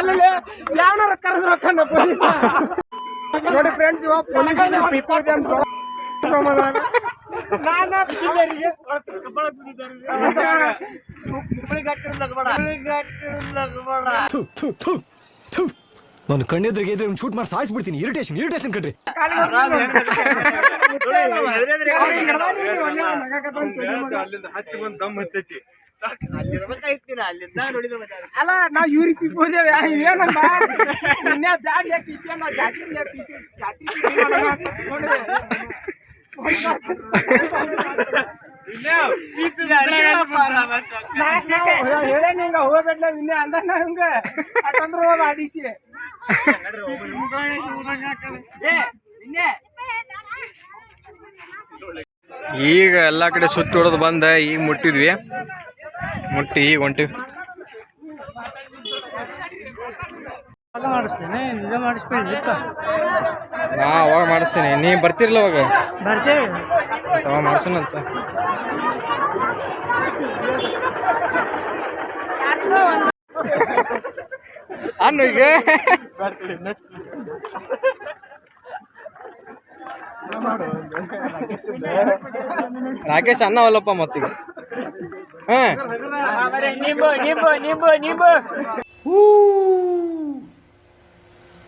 ಅಲ್ಲಿ ಯಾವನಾರ ಕರೆದ್ರು ಕಣ್ಣ ಪೊಲೀಸ್. ನೋಡಿ ಫ್ರೆಂಡ್ಸ್ ಇವಾಗ ಪೊಲೀಸ್ ಪೀಪಲ್ ನಾನು ಬಿದ್ದರಿಗೆ ಥು, ಥು, ಥು, ಥು. ನಾನು ಕಣ್ಣೆದ್ರಿಗೆ ಇದ್ರೆ ಶೂಟ್ ಮಾಡಿ ಸಾಯಿಸ್ಬಿಡ್ತೀನಿ. ಇರಿಟೇಷನ್ ಇರಿಟೇಷನ್ ಕಣ್ರಿ. ಅಲ್ಲಿಂದ ಹತ್ತಿ ಬಂದು ದಮ್ ಹತ್ತೈತಿ. ಅಲ್ಲ ನಾವ್ ಇವ್ರಿಗೆ ಪಿಪ್ ಹೋದೇವೆ ಏನಂತ ಇನ್ನೇ ಬ್ಯಾಡ್ ಜಾತ್ರೆ ಜಾತ್ರೆ ಹೇಳೇ ನಿಂಗ ಹೋಗ್ಬೇಡ್ಲ ಇನ್ನೇ ಅಂದ ಹಿಂಗ ಅಟಂದ್ರ ಈಗ ಎಲ್ಲಾ ಕಡೆ ಸುತ್ತ ಹೊಡೆದು ಬಂದ ಈಗ ಮುಟ್ಟಿದ್ವಿ. ಮುಟ್ಟಿ ಒಂಟಿ. ಹೊಂಟಿವಿ ಮಾಡಿಸ್ತೇನೆ ನಿಜ ಮಾಡಿಸ್ಬೇಡಿ ನಾ ಅವಾಗ ಮಾಡಿಸ್ತೀನಿ. ನೀ ಬರ್ತಿರ್ಲ ಅವಾಗ? ಬರ್ತೇವೆ. ಅವಾಗ ಮಾಡ್ಸೋಣಂತ ಅನ್ನು ಈಗ. ರಾಕೇಶ್ ಅನ್ನವಲ್ಲಪ್ಪ ಮತ್ತೀಗ.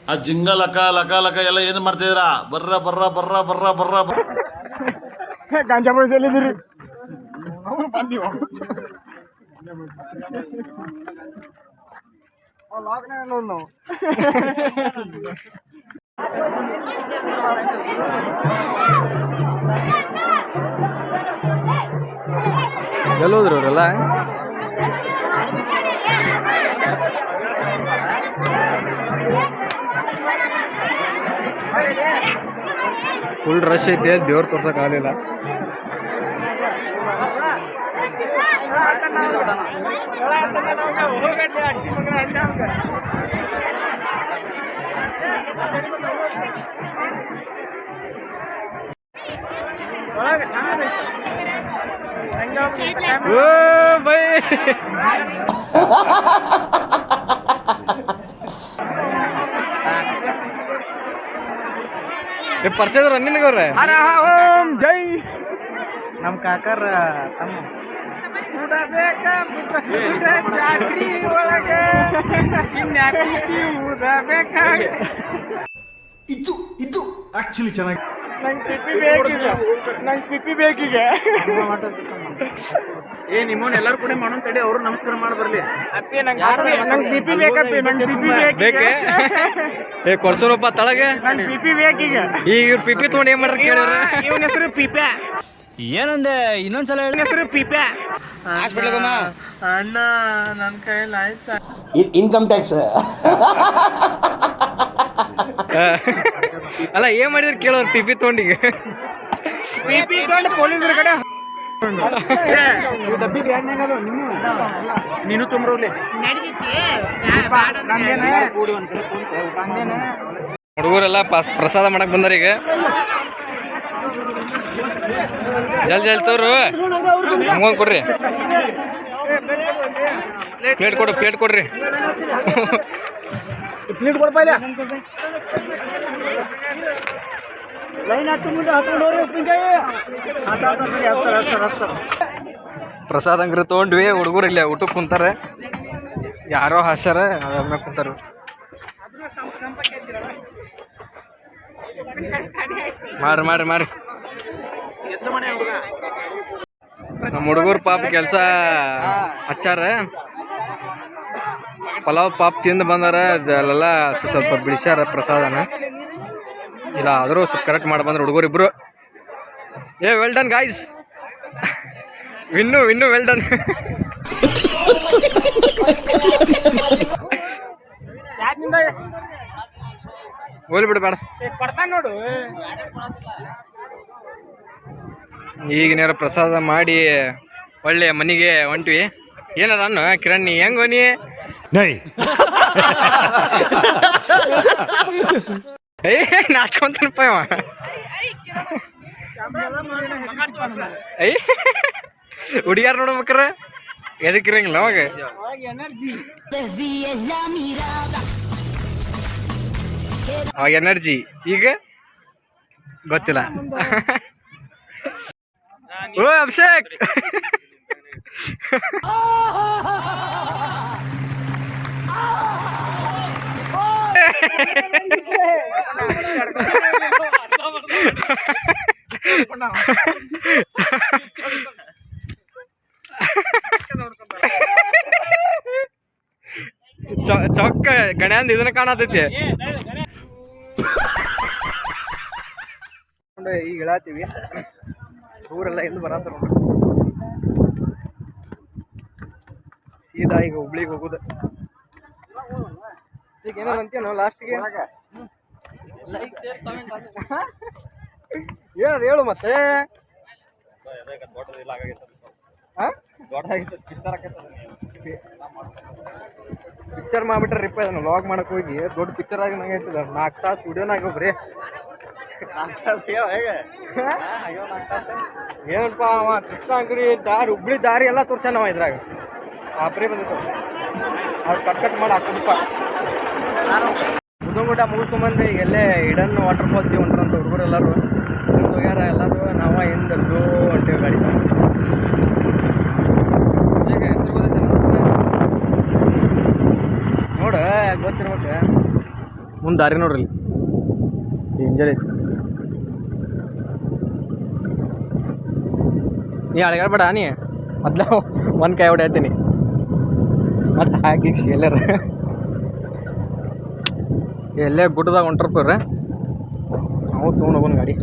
ಆ ಜಿಂಗ ಲಕ ಲಕ ಲಕ ಎಲ್ಲ ಏನ್ ಮಾಡ್ತಿದ್ರ ಬರ್ರ ಬರ್ರ ಬರ್ರ ಬರ್ರ ಬರ್ರ ಗಾಂಜಾ ಬಾಯ್ಸ್ ಎಲ್ಲಿದ್ದೀರಿ ನಾವು ಗೆಲ್ಲೋದ್ರು ಅವರೆಲ್ಲ ಫುಲ್ ರಶ್ ಐತೆ ದೇವ್ರು ತೋರ್ಸಕ್ ಆಗಲಿಲ್ಲ ಒಳಗೆ ಸಣ್ಣದೈತೆ ಓ ಬೈ. ಪರಿಚಯ ನಿನಗವ್ರೆ ಹರ ಓಂ ಜೈ. ನಮ್ಮ ಕಾಕರ ತಮ್ಮ. ಚಾಕ್ರಿ ಒಳಗೆ. ಇದು ಇದು ಆಕ್ಚುಲಿ ಚೆನ್ನಾಗಿ. ನಂಗೆ ಪಿಪಿ ಬೇಕಿದೆ ನಂಗೆ ಪಿಪಿ ಬೇಕೀಗ ಏ ನಿಮ್ಮನ್ನ ಎಲ್ಲರೂ ಕೂಡ ಮಾಡೋಣ ತಡಿ ಅವರು ನಮಸ್ಕಾರ ಮಾಡಿ ಬರ್ಲಿ. ಅಪ್ಪಿ ನಂಗೆ ನಂಗೆ ಪಿಪಿ ಬೇಕಪ್ಪಿ ನಂಗೆ ಪಿಪಿ ಬೇಕೆ? ಏ ಕೊಡ್ಸೋರಪ್ಪ ತಳಗೆ. ನಂಗೆ ಪಿಪಿ ಬೇಕೀಗ ಈಗ ಇವ್ರು ಪಿಪಿ ತೊಗೊಂಡು ಏನು ಮಾಡ್ರಿ ಕೇಳಿದ್ರೆ? ಇವನ ಹೆಸರು ಪಿಪೆ. ಏನಂದೆ? ಇನ್ನೊಂದ್ಸಲ ಹೇಳಿ. ಹೆಸರು ಹೆಸರು ಪಿಪ್ಯಾ ಅಣ್ಣ ನನ್ನ ಕೈಯಲ್ಲಿ ಆಯ್ತಾ? ಇನ್ಕಮ್ ಟ್ಯಾಕ್ಸ್ ಅಲ್ಲ ಏನ್ ಮಾಡಿದ್ರು ಕೇಳೋರು? ಪಿಪಿ ತೊಗೊಂಡಿಗೆ ಪಿಪಿ ತೊಗೊಂಡು ಪೊಲೀಸರ ಕಡೆ. ನೀನು ತುಂಬ್ರೋಲಿ ಹುಡುಗರೆಲ್ಲ ಪಾಸ್ ಪ್ರಸಾದ ಮಾಡಕ್ ಬಂದಾರ ಈಗ. ಜಲ್ ಜಲ್ ತೋರು. ನಮ್ಗೊಂದು ಕೊಡ್ರಿ. ಪ್ಲೇಟ್ ಕೊಡು ಪ್ಲೇಟ್ ಕೊಡ್ರಿ. ಪ್ಲೇಟ್ ಕೊಡಪ್ಪ ಪ್ರಸಾದ ಅಂಗ್ರಿ ತೊಗೊಂಡ್ವಿ, ಹುಡುಗರು ಇಲ್ಲೇ ಊಟಕ್ಕೆ ಕುಂತಾರೆ. ಯಾರೋ ಹಾಸ್ಯಾರ ಅದ್ರ ಕುಂತಾರ. ಮಾಡ್ರಿ ಮಾಡ್ರಿ ಮಾಡ್ರಿ ನಮ್ಮ ಹುಡುಗರು ಪಾಪ ಕೆಲಸ ಹಚ್ಚಾರ. ಪಲಾವ್ ಪಾಪ್ ತಿಂದು ಬಂದಾರ ಅಲ್ಲೆಲ್ಲ ಸ್ವಲ್ಪ ಬಿಡಿಸ್ಯಾರ ಪ್ರಸಾದನ. ಇಲ್ಲ ಆದರೂ ಸ್ವಲ್ಪ ಕರೆಕ್ಟ್ ಮಾಡಿ ಬಂದ್ರೆ ಹುಡುಗರು ಇಬ್ಬರು ಏ well done guys win win well done ಹೋಲಿ ಹೋಗ್ಲಿ ಬಿಡು. ಬೇಡ ನೋಡು. ಈಗಿನಾರ ಪ್ರಸಾದ ಮಾಡಿ ಒಳ್ಳೆ ಮನೆಗೆ ಹೊಂಟ್ವಿ. ಏನಾರ ಅನ್ನು ಕಿರಣ್ ನೀ ಹೆಂಗ್ ನೀ ನೈ. ಏ ನಾಚ್ಕೊಂತಾನಪ್ಪ ಇವ. ಏಯ್ ಹುಡುಗ್ಯಾರ ನೋಡ್ಬೇಕ್ರ? ಎದಕ್ಕೆ ಇರಂಗಿಲ್ಲ ಅವಾಗ? ಅವಾಗ ಎನರ್ಜಿ. ಈಗ? ಗೊತ್ತಿಲ್ಲ. ಓ, ಅಭಿಷೇಕ್. ಚೊಕ್ಕ ಗಣ್ಯಾಂದ ಇದನ್ನ ಕಾಣತೈತಿ. ಈಗ ಹೇಳತ್ತೀವಿ. ಊರೆಲ್ಲ ಎಂದು ಬರತ್ತಾರ ಸೀದಾ ಈಗ ಹುಬ್ಳಿಗೆ ಹೋಗುದ. ಈಗ ಏನಾರ ಅಂತೀನೋ ಲಾಸ್ಟ್ಗೆ ಏನದು ಹೇಳು ಮತ್ತೆ. ಪಿಕ್ಚರ್ ಮಾಡ್ಬಿಟ್ರಿಪ್ಪ ಅದನ್ನು ಲಾಗ್ ಮಾಡಕ್ ಹೋಗಿ ದೊಡ್ಡ ಪಿಕ್ಚರ್ ಆಗಿ ನಂಗೆ ಹೇಳ್ತಿದ ನಾಲ್ಕು ತಾಸು ವಿಡಿಯೋನಾಗ ಒಬ್ರಿ ಏನಪ್ಪ ಅವ, ಕೃಷ್ಣಾಂಗ್ರಿ ದಾರಿ, ಹುಬ್ಳಿ ದಾರಿ ಎಲ್ಲ ತೋರ್ಸ್ಯಾನವ ಇದ್ರಾಗ. ಆಪ್ರಿ ಬಂದಿತ್ತು. ಅದು ಕಟ್ ಕಟ್ ಮಾಡಿ ಹಾಕೋದಪ್ಪ ಮುದುಗುಡ್ಡ ಮುಗಿಸ್ಕೊಂಬಂದು ಈಗ ಎಲ್ಲೇ ಇಡನ್ ವಾಟರ್ ಫಾಲ್ಸ್ ಹೊಂಟ್ರಂತ ಹುಡುಗರು ಎಲ್ಲರೂ. ಹಿಂದೆ ಹೋಗ್ಯಾರ ಎಲ್ಲರೂ ನಾವು ಹಿಂದೆ ಸ್ಲೋ ಹೊಂಟೇವಿ ಗಾಡಿ ಈಗ ಹೆಸರು ಗೊತ್ತೈತೆ ನೋಡ, ಗೊತ್ತಿರ್ಬೇಕು. ಮುಂದೆ ದಾರಿ ನೋಡ್ರಿ ಡೇಂಜರ್ ಐತಿ ನೀ ಅಳಗಾಡ್ಬೇಡ, ನೀ. ಮೊದ್ಲ ಒಂದು ಕೈ ಹೊಡೆಯತ್ತೀನಿ ಮತ್ತೆ ಹಾಕಿ ಎಲ್ಲಾರ ಎಲ್ಲೇ ಗುಡ್ಡದಾಗ ಹೊಂಟ್ರಪ್ಪ ನಾವು ತೊಗೊಂಡು ಹೋಗೋಣ ಗಾಡಿ.